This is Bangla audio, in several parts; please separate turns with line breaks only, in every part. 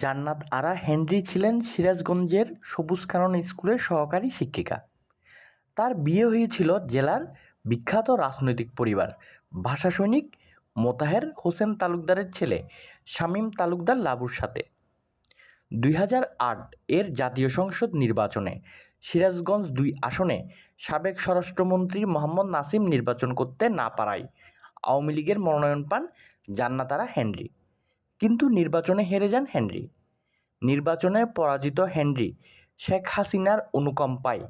জান্নাত আরা হেনরি ছিলেন সিরাজগঞ্জের সবুজ কানন স্কুলের সহকারী শিক্ষিকা। তার বিয়ে হয়েছিল জেলার বিখ্যাত রাজনৈতিক পরিবার, ভাষা সৈনিক মোতাহের হোসেন তালুকদারের ছেলে শামীম তালুকদার লাবুর সাথে। দুই হাজার আট এর জাতীয় সংসদ নির্বাচনে সিরাজগঞ্জ দুই আসনে সাবেক স্বরাষ্ট্রমন্ত্রী মোহাম্মদ নাসিম নির্বাচন করতে না পারায় আওয়ামী লীগের মনোনয়ন পান জান্নাতারা হেনরি। কিন্তু নির্বাচনে হেরে যান হেনরি। নির্বাচনে পরাজিত হেনরি, শেখ হাসিনার অনুকম্পায়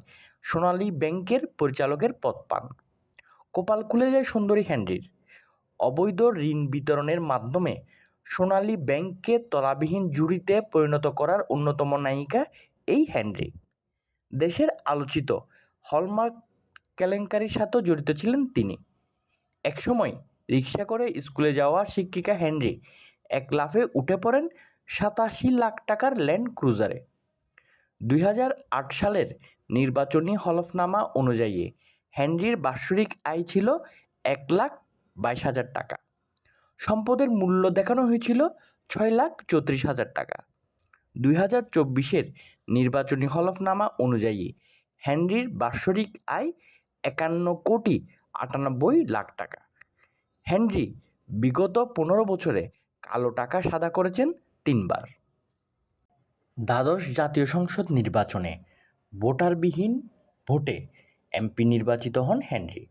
সোনালী ব্যাংকের পরিচালকের পদ পান। কপাল খুলে যায় সুন্দরী হেনরির। অবৈধ ঋণ বিতরণের মাধ্যমে সোনালী ব্যাংককে তলাবিহীন জুড়িতে পরিণত করার অন্যতম নায়িকা এই হেনরি। দেশের আলোচিত হলমার্ক কেলেঙ্কারির সাথেও জড়িত ছিলেন তিনি। একসময় রিক্সা করে স্কুলে যাওয়া শিক্ষিকা হেনরি এক লাফে উঠে পড়েন সাতাশি লাখ টাকার ল্যান্ড ক্রুজারে। দুই হাজার আট সালের নির্বাচনী হলফনামা অনুযায়ী হেনরির বাৎসরিক আয় ছিল এক লাখ বাইশ হাজার টাকা। সম্পদের মূল্য দেখানো হয়েছিল ছয় লাখ চৌত্রিশ হাজার টাকা। দুই হাজার চব্বিশের নির্বাচনী হলফনামা অনুযায়ী হেনরির বাৎসরিক আয় একান্ন কোটি আটানব্বই লাখ টাকা। হেনরি বিগত পনেরো বছরে কালো টাকা সাদা করেছেন তিনবার। দ্বাদশ জাতীয় সংসদ নির্বাচনে ভোটারবিহীন ভোটে এমপি নির্বাচিত হন হেনরি।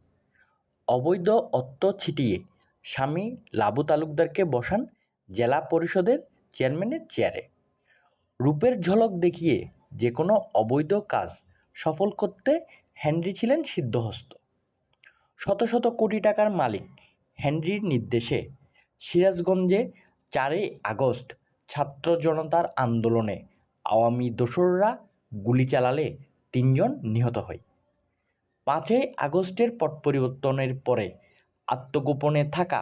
অবৈধ অর্থ ছিটিয়ে স্বামী লাবু তালুকদারকে বসান জেলা পরিষদের চেয়ারম্যানের চেয়ারে। রূপের ঝলক দেখিয়ে যে কোনো অবৈধ কাজ সফল করতে হেনরি ছিলেন সিদ্ধহস্ত। শত শত কোটি টাকার মালিক হেনরির নির্দেশে সিরাজগঞ্জে চারই আগস্ট ছাত্র জনতার আন্দোলনে আওয়ামী দোসররা গুলি চালালে তিনজন নিহত হয়। পাঁচই আগস্টের পট পরিবর্তনের পরে আত্মগোপনে থাকা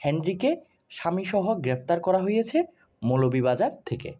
হেনরিকে স্বামীসহ গ্রেফতার করা হয়েছে মৌলভীবাজার থেকে।